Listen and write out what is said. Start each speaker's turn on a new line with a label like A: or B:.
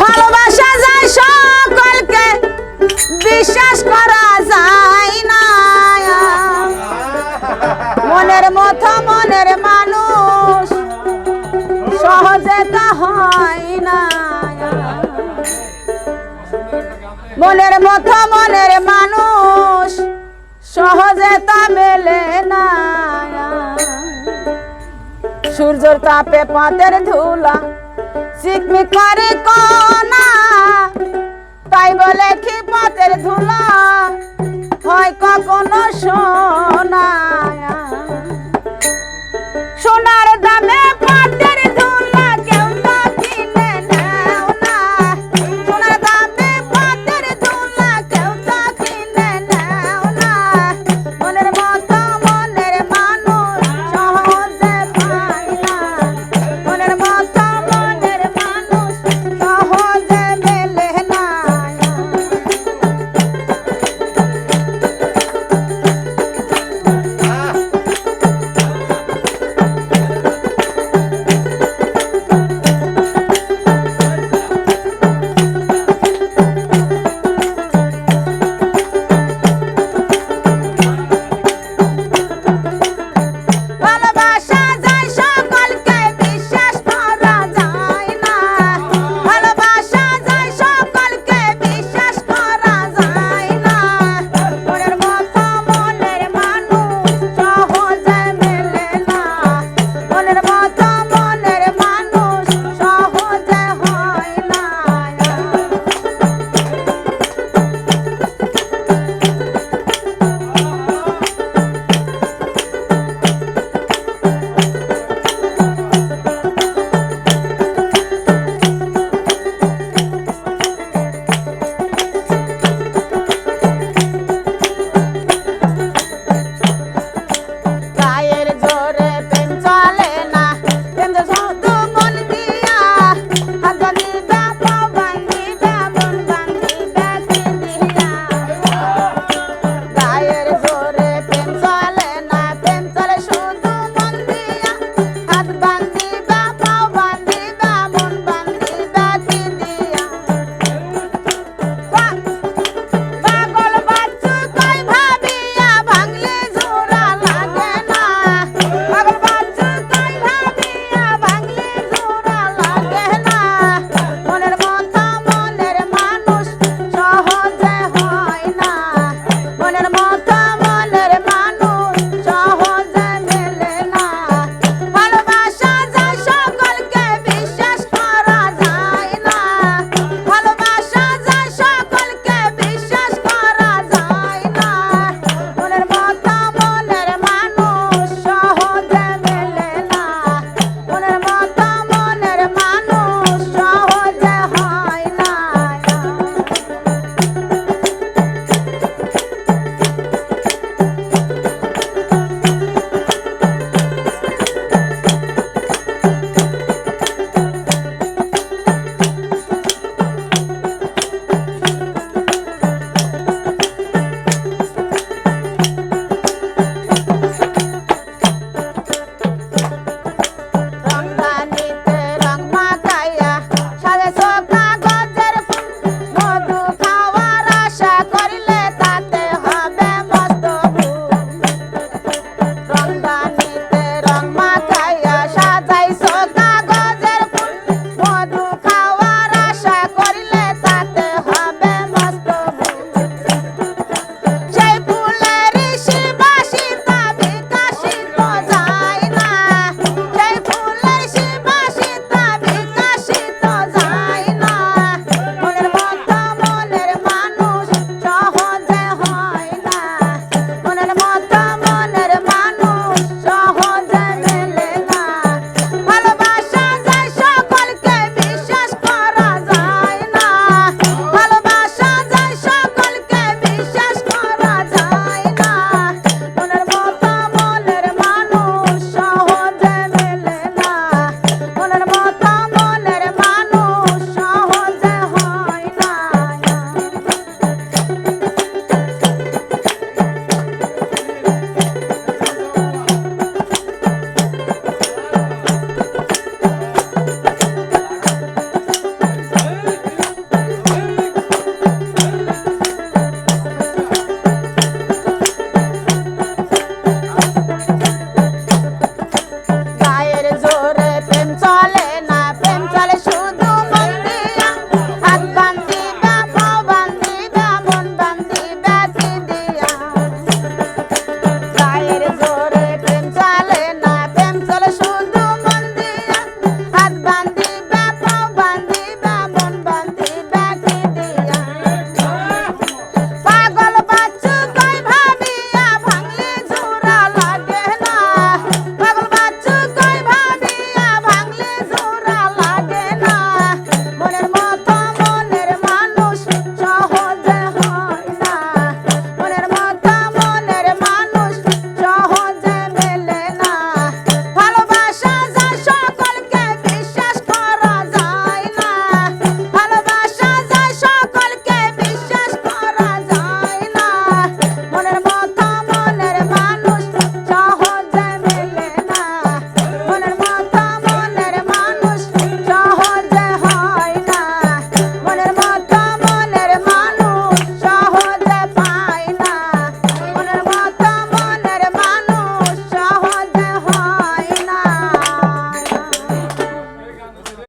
A: ভালোবাসা যায় বিশ্বাস করা যায় না। মনের মতো মনের মানুষ সহজে হয় না। মনের মতো মনের মানুষ সহজে তা মেলে না। সূর্যর তাপে পাতের ধুলা চিকমিক করে কনা তাই বলে কি পথের ধুলা? হয় কখনো সোনা